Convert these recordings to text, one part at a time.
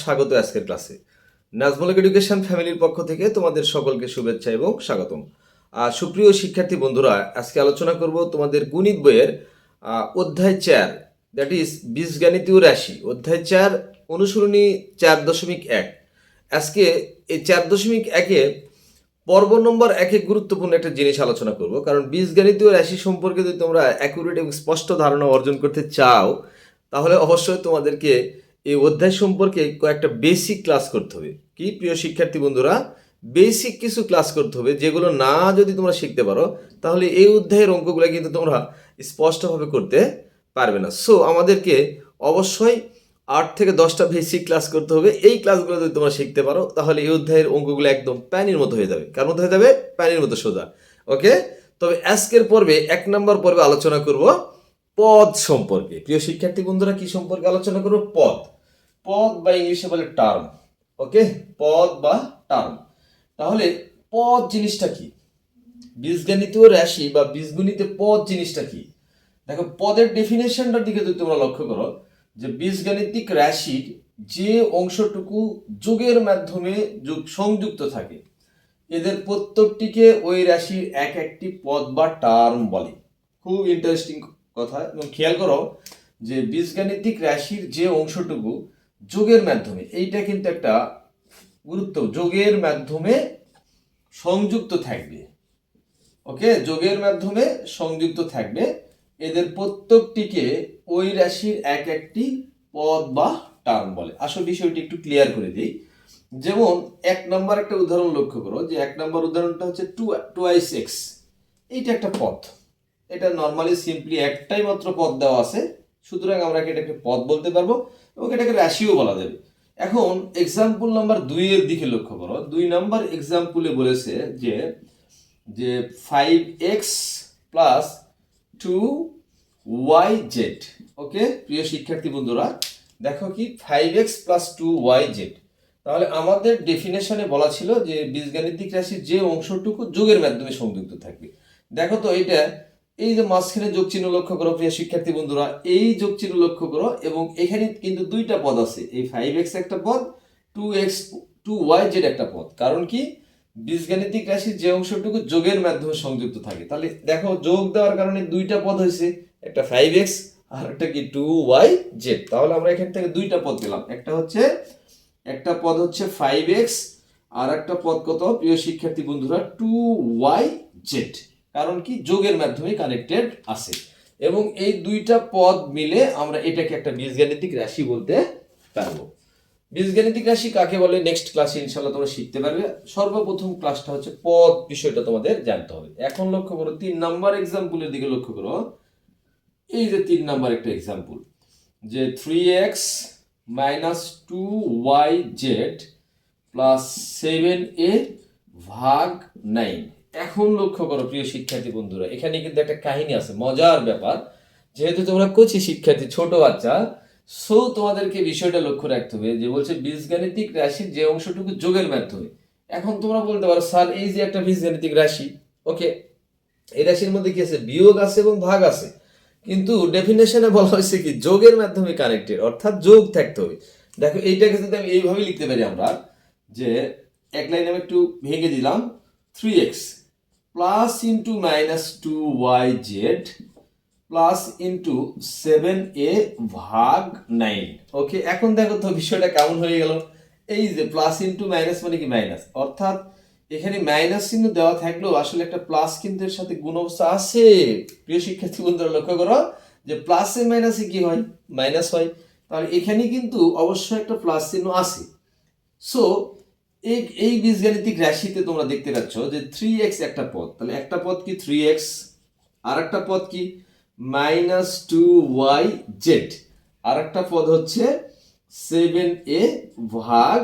স্বাগত আজকের ক্লাসে। নাজমুলক এডুকেশন ফ্যামিলির পক্ষ থেকে তোমাদের সকলকে শুভেচ্ছা এবং স্বাগতম। আর সুপ্রিয় শিক্ষার্থী বন্ধুরা, আজকে আলোচনা করব তোমাদের গণিত বইয়ের অধ্যায় চার দ্যাট ইজ বীজগাণিতীয় রাশি। অধ্যায় চার, অনুসরণী চার দশমিক এক। আজকে এই চার দশমিক একে পর্ব নম্বর একে গুরুত্বপূর্ণ একটা জিনিস আলোচনা করব, কারণ বীজগণিতীয় রাশি সম্পর্কে যদি তোমরা অ্যাকুরেট এবং স্পষ্ট ধারণা অর্জন করতে চাও, তাহলে অবশ্যই তোমাদেরকে এই অধ্যায় সম্পর্কে কয়েকটা বেসিক ক্লাস করতে হবে। কি প্রিয় শিক্ষার্থী বন্ধুরা? বেসিক কিছু ক্লাস করতে হবে যেগুলো না যদি তোমরা শিখতে পারো, তাহলে এই অধ্যায়ের অঙ্কগুলো কিন্তু তোমরা স্পষ্টভাবে করতে পারবে না। সো আমাদেরকে অবশ্যই আট থেকে দশটা বেসিক ক্লাস করতে হবে। এই ক্লাসগুলো যদি তোমরা শিখতে পারো, তাহলে এই অধ্যায়ের অঙ্কগুলো একদম প্যানির মতো হয়ে যাবে। কার মতো হয়ে যাবে? প্যানির মতো সোজা। ওকে তবে আজকের পর্বে এক নম্বর পর্বে আলোচনা করব পদ সম্পর্কে। প্রিয় শিক্ষার্থী বন্ধুরা, কি সম্পর্কে আলোচনা করব? পদ। পদ বা ইংলিশে বলে টার্ম ওকে পদ বা টার্ম তাহলে পদ জিনিসটা কি? বীজগণিতীয় রাশি বা বীজগণিতে পদ জিনিসটা কি? দেখো, পদের ডেফিনেশনটার দিকে যদি তোমরা লক্ষ্য করো, যে বীজগাণিতিক রাশির যে অংশটুকু যোগের মাধ্যমে যোগ সংযুক্ত থাকে, এদের প্রত্যেকটিকে ওই রাশির এক একটি পদ বা টার্ম বলে। খুব ইন্টারেস্টিং কথা এবং খেয়াল করো যে বীজগাণিতিক রাশির যে অংশটুকু যোগের মাধ্যমে, এইটা কিন্তু একটা গুরুত্ব, যোগের মাধ্যমে সংযুক্ত থাকবে। ওকে? যোগের মাধ্যমে সংযুক্ত থাকবে। এদের প্রত্যেকটিকে ওই রাশির এক একটি পদ বা টার্ম বলে। আসল বিষয়টি একটু ক্লিয়ার করে দিই। যেমন, এক নম্বর একটা উদাহরণ লক্ষ্য করো, যে এক নম্বর উদাহরণটা হচ্ছে টু টুয়াইস এক্স এইটা একটা পথ এটা নর্মালি সিম্পলি একটাই মাত্র পদ দেওয়া আছে। সুতরাং আমরা এটাকে পদ বলতে পারব? এবং এটাকে রাশিও বলা যাবে। এখন এক্সাম্পল নাম্বার দুইয়ের দিকে লক্ষ্য করো। দুই নাম্বার এক্সাম্পলে বলেছে যে যে five x plus two y z okay, প্রিয় শিক্ষার্থী বন্ধুরা, দেখো কি five x plus two y z তাহলে আমাদের ডেফিনেশনে বলা ছিল যে বীজগাণিতিক রাশির যে অংশটুকু যোগের মাধ্যমে সংযুক্ত থাকবে। দেখো তো এটা এই যে মাঝখানে যোগ চিহ্ন লক্ষ্য করো, প্রিয় শিক্ষার্থী বন্ধুরা, এই যোগ চিহ্ন লক্ষ্য করো এবং এখানে কিন্তু দুইটা পদ আছে। এই ফাইভ এক্স একটা পদ two x two y z একটা পদ। কারণ কি? বীজগাণিতিক রাশির যে অংশটুকু যোগের মাধ্যমে সংযুক্ত থাকে। তাহলে দেখো, যোগ দেওয়ার কারণে দুইটা পদ হয়েছে, একটা ফাইভ এক্স আর একটা কি টু ওয়াই জেড তাহলে আমরা এখান থেকে দুইটা পদ পেলাম। একটা হচ্ছে, একটা পদ হচ্ছে ফাইভ এক্স আর একটা পদ কত, প্রিয় শিক্ষার্থী বন্ধুরা টু ওয়াই জেড কারণ কি? যোগের মাধ্যমে কানেক্টেড আছে। এবং এই দুইটা পদ মিলে আমরা এটাকে একটা বীজগাণিতিক রাশি বলতে পারব। বীজগাণিতিক রাশি কাকে বলে? নেক্সট ক্লাসে ইনশাল্লাহ তোমরা শিখতে পারবে। সর্বপ্রথম ক্লাসটা হচ্ছে পদ বিষয়টা তোমাদের জানতে হবে। এখন লক্ষ্য করো, তিন নাম্বার এক্সাম্পলের দিকে লক্ষ্য করো। এই যে তিন নাম্বার একটা এক্সাম্পল যে three x minus two y z plus seven এ ভাগ নাইন এখন লক্ষ্য করো, প্রিয় শিক্ষার্থী বন্ধুরা, এখানে কিন্তু একটা কাহিনী আছে, মজার ব্যাপার। যেহেতু তোমরা কচি শিক্ষার্থী, ছোট বাচ্চা সো তোমাদেরকে বিষয়টা লক্ষ্য রাখতে হবে যে বলছে বীজগাণিতিক রাশির যে অংশটুকু যোগের মাধ্যমে। এখন তোমরা বলতে পারো, স্যার, এই যে একটা বীজগাণিতিক রাশি ওকে এই রাশির মধ্যে কি আছে? বিয়োগ আছে এবং ভাগ আছে। কিন্তু ডেফিনেশনে বলা হয়েছে কি, যোগের মাধ্যমে কানেক্টেড অর্থাৎ যোগ থাকতে হবে। দেখো, এইটাকে যদি আমি এইভাবে লিখতে পারি আমরা, যে এক লাইনে আমি একটু ভেঙে দিলাম three x plus into minus two y z plus into seven এ ভাগ নাইন ওকে এখন দেখো তো বিষয়টা কেমন হয়ে গেল। এই যে প্লাস ইন্টু মাইনাস মানে কি মাইনাস অর্থাৎ এখানে মাইনাস চিহ্ন দেওয়া থাকলেও আসলে একটা প্লাস কিন্তু এর সাথে গুণ অবস্থা আছে। প্রিয় শিক্ষার্থী বন্ধুরা, লক্ষ্য করো যে প্লাসে মাইনাসে কি হয়? মাইনাস হয়। তাহলে এখানে কিন্তু অবশ্যই একটা প্লাস চিহ্ন আছে। সো এই এই বীজগাণিতিক রাশিতে তোমরা দেখতে পাচ্ছ যে থ্রি এক্স একটা পদ। তাহলে একটা পদ কি থ্রি এক্স আর একটা পদ কি? মাইনাস টু ওয়াই জেড আর একটা পদ হচ্ছে সেভেন এ ভাগ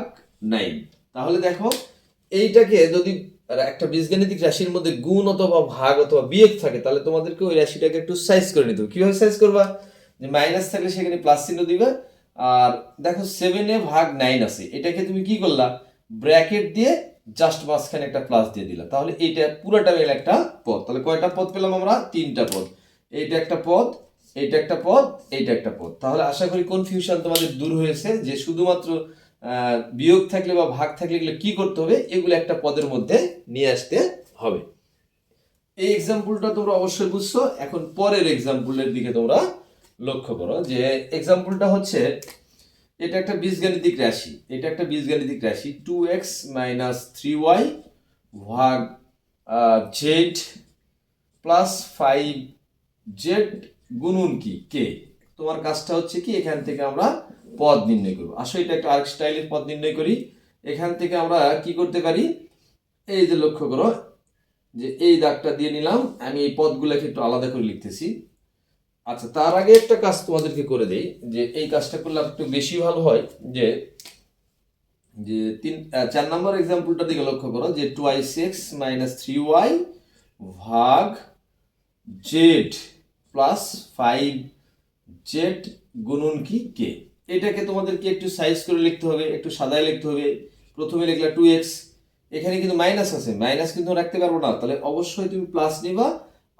নাইন তাহলে দেখো, এইটাকে যদি একটা বীজগাণিতিক রাশির মধ্যে গুণ অথবা ভাগ অথবা বিয়োগ থাকে, তাহলে তোমাদেরকে ওই রাশিটাকে একটু সাইজ করে নিতে হবে। কীভাবে সাইজ করবা? যে মাইনাস থাকলে সেখানে প্লাস চিহ্ন দিবে। আর দেখো সেভেন এ ভাগ নাইন আছে। এটাকে তুমি কি করলা? ব্র্যাকেট দিয়ে জাস্ট মাঝখানে একটা প্লাস দিয়ে দিলাম। তাহলে এইটা পুরোটা মিলে একটা পদ। তাহলে কয়টা পদ পেলাম আমরা? তিনটা পদ। এইটা একটা পদ, এইটা একটা পদ, এইটা একটা পদ। তাহলে আশা করি কনফিউশন তোমাদের দূর হয়েছে যে শুধুমাত্র বিয়োগ থাকলে বা ভাগ থাকলে এগুলো কি করতে হবে? এগুলো একটা পদের মধ্যে নিয়ে আসতে হবে। এই এক্সাম্পলটা তোমরা অবশ্যই বুঝছ। এখন পরের এক্সাম্পলের দিকে তোমরা লক্ষ্য করো যে এক্সাম্পলটা হচ্ছে এটা একটা বীজগাণিতিক রাশি। এটা একটা বীজগাণিতিক রাশি। Two x minus three y ভাগ জেড প্লাস ফাইভ জেড গুণন কি? কে তোমার কাজটা হচ্ছে কি? এখান থেকে আমরা পদ নির্ণয় করব। আসলে এটা একটা আর্ক স্টাইলের পদ নির্ণয় করি। এখান থেকে আমরা কি করতে পারি? এই যে লক্ষ্য করো, যে এই দাগটা দিয়ে নিলাম। আমি এই পদগুলোকে একটু আলাদা করে লিখতেছি। আচ্ছা তার আগে একটা কাজ তোমাদেরকে করে দেই, যে এই কাজটা করলে একটু বেশি ভালো হয়, যে যে তিন চার নম্বর এক্সাম্পলটার দিকে লক্ষ্য করো, যে twice x minus three y ভাগ জেড প্লাস ফাইভ জেড গুণন কি কে এটাকে তোমাদেরকে একটু সাইজ করে লিখতে হবে, একটু সাদায় লিখতে হবে। প্রথমে লিখলা টু এক্স এখানে কিন্তু মাইনাস আছে মাইনাস কিন্তু রাখতে পারব না। তাহলে অবশ্যই তুমি প্লাস নিবা,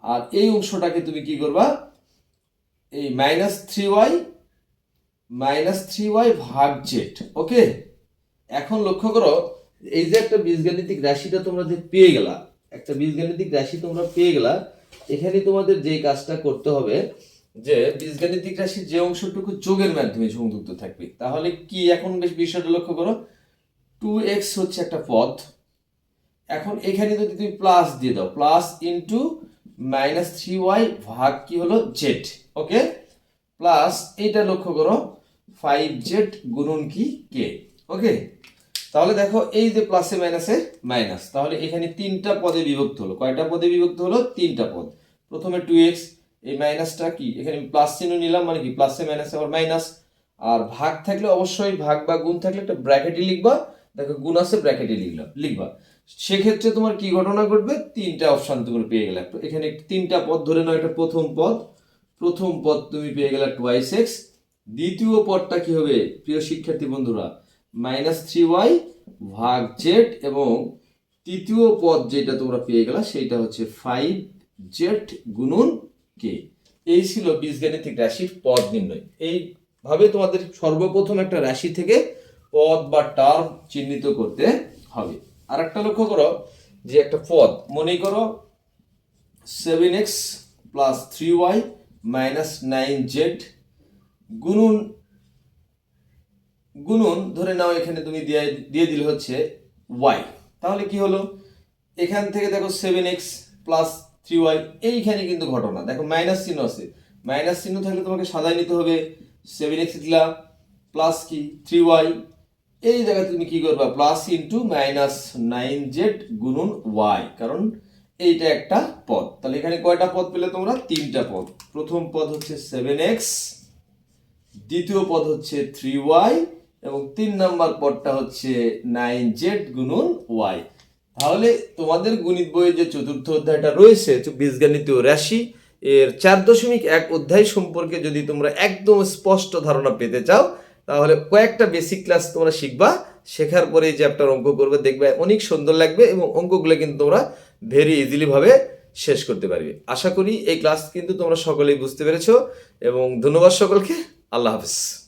আর এই অংশটাকে তুমি কি করবা? এই minus three y minus three y ভাগ জেড ওকে এখন লক্ষ্য করো, এই যে একটা বীজগাণিতিক রাশিটা তোমরা যে পেয়ে গেলা, একটা বীজগাণিতিক রাশি তোমরা পেয়ে গেলা, এখানে তোমাদের যে কাজটা করতে হবে, যে বীজগাণিতিক রাশির যে অংশটুকু যোগের মাধ্যমে সংযুক্ত থাকবে, তাহলে কি এখন বেশ বিষয়টা লক্ষ্য করো? টু এক্স হচ্ছে একটা পদ, এখন এখানে যদি তুমি প্লাস দিয়ে দাও plus into minus three y ভাগ কি হলো জেড ওকে প্লাস এইটা লক্ষ্য করো ফাইভ জেড গুণন কি কে ওকে তাহলে দেখো এই যে প্লাসে মাইনাসে মাইনাস তাহলে এখানে তিনটা পদে বিভক্ত হলো। কয়টা পদে বিভক্ত হলো? তিনটা পদ। প্রথমে টু এক্স এই মাইনাসটা কি? এখানে প্লাস চিহ্ন নিলাম মানে কি? প্লাসে মাইনাসে আবার মাইনাস আর ভাগ থাকলে অবশ্যই ভাগ বা গুণ থাকলে একটা ব্র্যাকেটে লিখবা। দেখো গুণ আছে ব্র্যাকেটে লিখলাম, লিখবা। সেক্ষেত্রে তোমার কি ঘটনা ঘটবে? তিনটা অপশান তুমি পেয়ে গেলে। এখানে তিনটা পদ ধরে নাও, এটা প্রথম পদ প্রথম পদ তুমি পেয়ে গেলে টুয়াইস এক্স দ্বিতীয় পদটা কি হবে? প্রিয় শিক্ষার্থী বন্ধুরা মাইনাস থ্রি ওয়াই ভাগ জেড এবং তৃতীয় পদ যেটা তোমরা পেয়ে গেলা সেইটা হচ্ছে ফাইভ জেড গুণন কে এই ছিল বীজগাণিতিক রাশির পদ নির্ণয়। এইভাবে তোমাদের সর্বপ্রথম একটা রাশি থেকে পদ বা টার্ম চিহ্নিত করতে হবে। আর একটা লক্ষ্য করো যে একটা পদ মনে করো seven x plus three y minus nine z গুনুন গুনুন ধরে নাও এখানে তুমি দিয়ে দিয়ে দিলে হচ্ছে ওয়াই তাহলে কি হলো? এখান থেকে দেখো seven x plus three y এইখানে কিন্তু ঘটনা। দেখো মাইনাস চিহ্ন আছে। মাইনাস চিহ্ন থাকলে তোমাকে সাদায় নিতে হবে। সেভেন এক্স দিলা প্লাস কি? থ্রি ওয়াই এই জায়গায় তুমি কি করবা? Plus into minus nine z গুণন ওয়াই কারণ এইটা একটা পদ। তাহলে এখানে কয়টা পদ পেলে তোমরা? তিনটা পদ। প্রথম পদ হচ্ছে সেভেন এক্স দ্বিতীয় পদ হচ্ছে থ্রি ওয়াই এবং তিন নাম্বার পদটা হচ্ছে নাইন জেড গুণন ওয়াই তাহলে তোমাদের গণিত বইয়ে যে চতুর্থ অধ্যায়টা রয়েছে বীজগণিতীয় রাশি, এর চার দশমিক এক অধ্যায় সম্পর্কে যদি তোমরা একদম স্পষ্ট ধারণা পেতে চাও তাহলে কয়েকটা বেসিক ক্লাস তোমরা শিখবা, শেখার পরে এই চ্যাপ্টার অঙ্ক করবে, দেখবে অনেক সুন্দর লাগবে এবং অঙ্কগুলো কিন্তু তোমরা ভেরি ইজিলিভাবে শেষ করতে পারবে। আশা করি এই ক্লাস কিন্তু তোমরা সকলেই বুঝতে পেরেছ এবং ধন্যবাদ সকলকে। আল্লাহ হাফিজ।